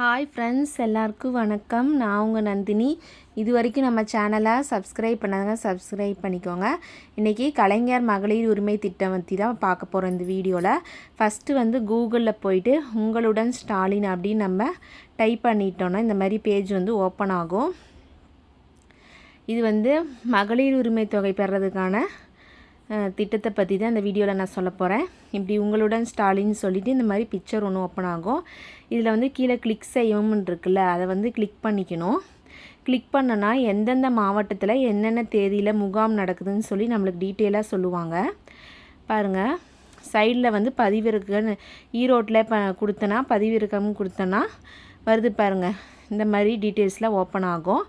Hi friends எல்லாருக்கும் வணக்கம். நான் உங்கள் நந்தினி. இது வரைக்கும் நம்ம சேனலை சப்ஸ்கிரைப் பண்ணாங்க சப்ஸ்கிரைப் பண்ணிக்கோங்க. இன்றைக்கி கலைஞர் மகளிர் உரிமை திட்டம் பற்றி தான் பார்க்க போகிறோம் இந்த வீடியோவில் ஃபஸ்ட்டு வந்து கூகுளில் போயிட்டு உங்களுடன் ஸ்டாலின் அப்படின்னு நம்ம டைப் பண்ணிட்டோன்னா இந்த மாதிரி பேஜ் வந்து ஓப்பன் ஆகும். இது வந்து மகளிர் உரிமை தொகை பெறதுக்கான திட்டத்தை பற்றி தான் இந்த வீடியோவில் நான் சொல்ல போகிறேன் இப்படி உங்களுடன் ஸ்டாலின் சொல்லிவிட்டு இந்த மாதிரி பிக்சர் ஒன்று ஓப்பன் ஆகும். இதில் வந்து கீழே கிளிக் செய்யவும் இருக்குல்ல அதை வந்து கிளிக் பண்ணிக்கணும். கிளிக் பண்ணனா எந்தெந்த மாவட்டத்தில் என்னென்ன தேதியில் முகாம் நடக்குதுன்னு சொல்லி நம்மளுக்கு டீட்டெயிலாக சொல்லுவாங்க. பாருங்கள் சைடில் வந்து பதிவிறக்குன்னு ஈரோட்டில் இப்போ கொடுத்தனா பதிவிறக்கம் கொடுத்தனா வருது பாருங்கள் இந்த மாதிரி டீட்டெயில்ஸ்லாம் ஓப்பன் ஆகும்.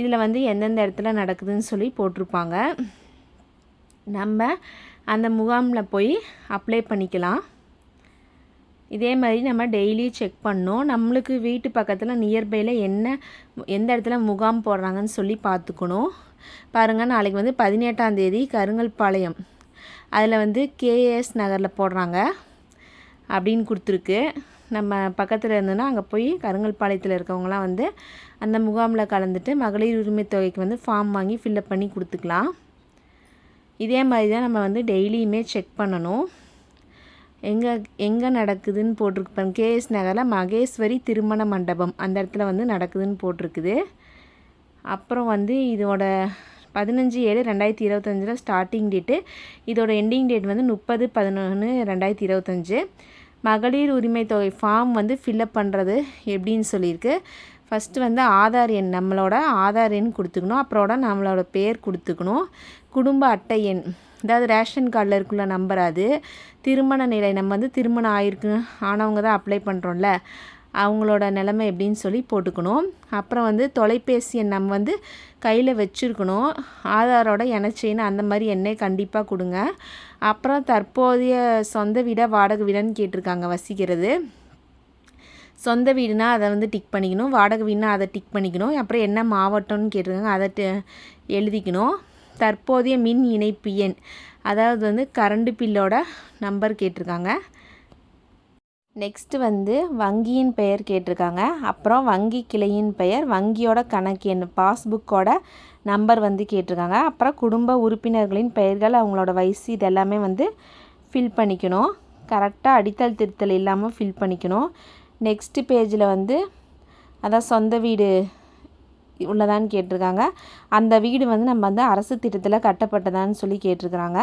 இதில் வந்து எந்தெந்த இடத்துல நடக்குதுன்னு சொல்லி போட்டிருப்பாங்க. நம்ம அந்த முகாமில் போய் அப்ளை பண்ணிக்கலாம். இதே மாதிரி நம்ம டெய்லி செக் பண்ணோம். நம்மளுக்கு வீட்டு பக்கத்தில் நியர்பையில் என்ன எந்த இடத்துல முகாம் போடுறாங்கன்னு சொல்லி பார்த்துக்கணும். பாருங்கள் நாளைக்கு வந்து பதினெட்டாம் தேதி கருங்கல்பாளையம். அதில் வந்து கேஎஸ் நகரில் போடுறாங்க அப்படின்னு கொடுத்துருக்கு. நம்ம பக்கத்தில் இருந்தோன்னா அங்கே போய் கருங்கல்பாளையத்தில் இருக்கவங்களாம் வந்து அந்த முகாமில் கலந்துட்டு மகளிர் உரிமை தொகைக்கு வந்து ஃபார்ம் வாங்கி ஃபில்லப் பண்ணி கொடுத்துக்கலாம். இதே மாதிரி தான் நம்ம வந்து டெய்லியுமே செக் பண்ணணும். எங்கே எங்கே நடக்குதுன்னு போட்டிருப்பேன் கேஎஸ் நகரில் மகேஸ்வரி திருமண மண்டபம் அந்த இடத்துல வந்து நடக்குதுன்னு போட்டிருக்குது. அப்புறம் வந்து இதோட பதினஞ்சு ஏழு ரெண்டாயிரத்தி இருபத்தஞ்சில் ஸ்டார்டிங் டேட்டு இதோட எண்டிங் டேட் வந்து முப்பது பதினொன்று ரெண்டாயிரத்தி இருபத்தஞ்சு. மகளிர் உரிமை தொகை ஃபார்ம் வந்து ஃபில்லப் பண்ணுறது எப்படின்னு சொல்லியிருக்கு. ஃபஸ்ட்டு வந்து ஆதார் எண் நம்மளோட ஆதார் எண் கொடுத்துக்கணும். அப்புறம் நம்மளோட பேர் கொடுத்துக்கணும். குடும்ப அட்டை எண் அதாவது ரேஷன் கார்டில் இருக்குள்ள நம்பர் அது. திருமண நிலை நம்ம வந்து திருமணம் ஆயிருக்கு ஆனவங்க தான் அப்ளை பண்ணுறோம்ல அவங்களோட நிலமை எப்படின்னு சொல்லி போட்டுக்கணும். அப்புறம் வந்து தொலைபேசி எண் நம்ம வந்து கையில் வச்சுருக்கணும். ஆதாரோட இணைச்சின்னு அந்த மாதிரி எண்ணெய் கண்டிப்பாக கொடுங்க. அப்புறம் தற்போதைய சொந்த வீடாக வாடகை வீடான்னு கேட்டிருக்காங்க வசிக்கிறது. சொந்த வீடுனா அதை வந்து டிக் பண்ணிக்கணும். வாடகை வீடுனா அதை டிக் பண்ணிக்கணும். அப்புறம் என்ன மாவட்டம்னு கேட்டிருக்காங்க அதை எழுதிக்கணும். தற்போதைய மின் இணைப்பு எண் அதாவது வந்து கரண்ட் பில்லோட நம்பர் கேட்டிருக்காங்க. நெக்ஸ்ட்டு வந்து வங்கியின் பெயர் கேட்டிருக்காங்க. அப்புறம் வங்கி கிளையின் பெயர் வங்கியோட கணக்கு எண் பாஸ்புக்கோட நம்பர் வந்து கேட்டிருக்காங்க. அப்புறம் குடும்ப உறுப்பினர்களின் பெயர்கள் அவங்களோட வயசு இதெல்லாமே வந்து ஃபில் பண்ணிக்கணும். கரெக்டாக அடித்தல் திருத்தல் இல்லாமல் ஃபில் பண்ணிக்கணும். நெக்ஸ்ட்டு பேஜில் வந்து அதான் சொந்த வீடு உள்ளதான்னு கேட்டிருக்காங்க. அந்த வீடு வந்து நம்ம வந்து அரசு திட்டத்தில் கட்டப்பட்டதான்னு சொல்லி கேட்டிருக்கிறாங்க.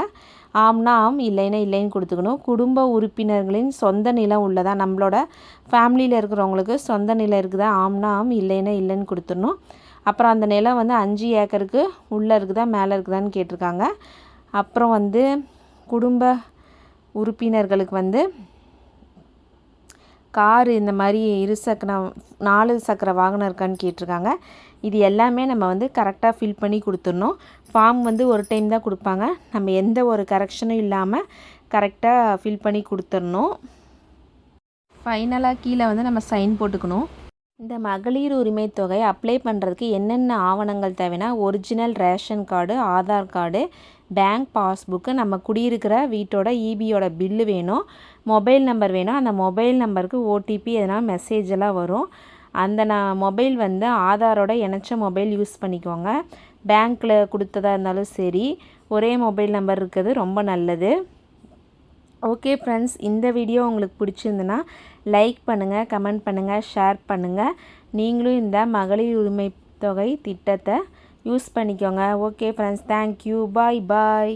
ஆம்னா ஆம் இல்லைன்னா இல்லைன்னு கொடுத்துக்கணும். குடும்ப உறுப்பினர்களின் சொந்த நிலம் உள்ளதா? நம்மளோட ஃபேமிலியில் இருக்கிறவங்களுக்கு சொந்த நிலம் இருக்குதா? ஆம்னா ஆம் இல்லைன்னா இல்லைன்னு கொடுத்துடணும். அப்புறம் அந்த நிலம் வந்து அஞ்சு ஏக்கருக்கு உள்ளே இருக்குதா? மேலே இருக்குதான்னு கேட்டிருக்காங்க. அப்புறம் வந்து குடும்ப உறுப்பினர்களுக்கு வந்து காரு இந்த மாதிரி இரு சக்கர நாலு சக்கர வாகனம் இருக்கான்னு கேட்டிருக்காங்க. இது எல்லாமே நம்ம வந்து கரெக்டாக ஃபில் பண்ணி கொடுத்துடணும். ஃபார்ம் வந்து ஒரு டைம் தான் கொடுப்பாங்க. நம்ம எந்த ஒரு கரெக்ஷனும் இல்லாமல் கரெக்டாக ஃபில் பண்ணி கொடுத்துடணும். ஃபைனலாக கீழே வந்து நம்ம சைன் போட்டுக்கணும். இந்த மகளிர் உரிமை தொகை அப்ளை பண்ணுறதுக்கு என்னென்ன ஆவணங்கள் தேவைன்னா original ration card Aadhaar card bank passbook நம்ம குடியிருக்கிற வீட்டோட இபியோட பில்லு வேணும் மொபைல் நம்பர் வேணும். அந்த மொபைல் நம்பருக்கு ஓடிபி எதனால் மெசேஜ் எல்லாம் வரும். அந்த நான் மொபைல் வந்து ஆதாரோட இணைச்ச மொபைல் யூஸ் பண்ணிக்கோங்க. பேங்க்கில் கொடுத்ததா இருந்தாலும் சரி ஒரே மொபைல் நம்பர் இருக்கிறது ரொம்ப நல்லது. ஓகே ஃப்ரெண்ட்ஸ் இந்த வீடியோ உங்களுக்கு பிடிச்சிருந்துன்னா லைக் பண்ணுங்கள் கமெண்ட் பண்ணுங்கள் ஷேர் பண்ணுங்கள் நீங்களும் இந்த மகளிர் உரிமை தொகை திட்டத்தை யூஸ் பண்ணிக்கோங்க. Okay friends thank you bye bye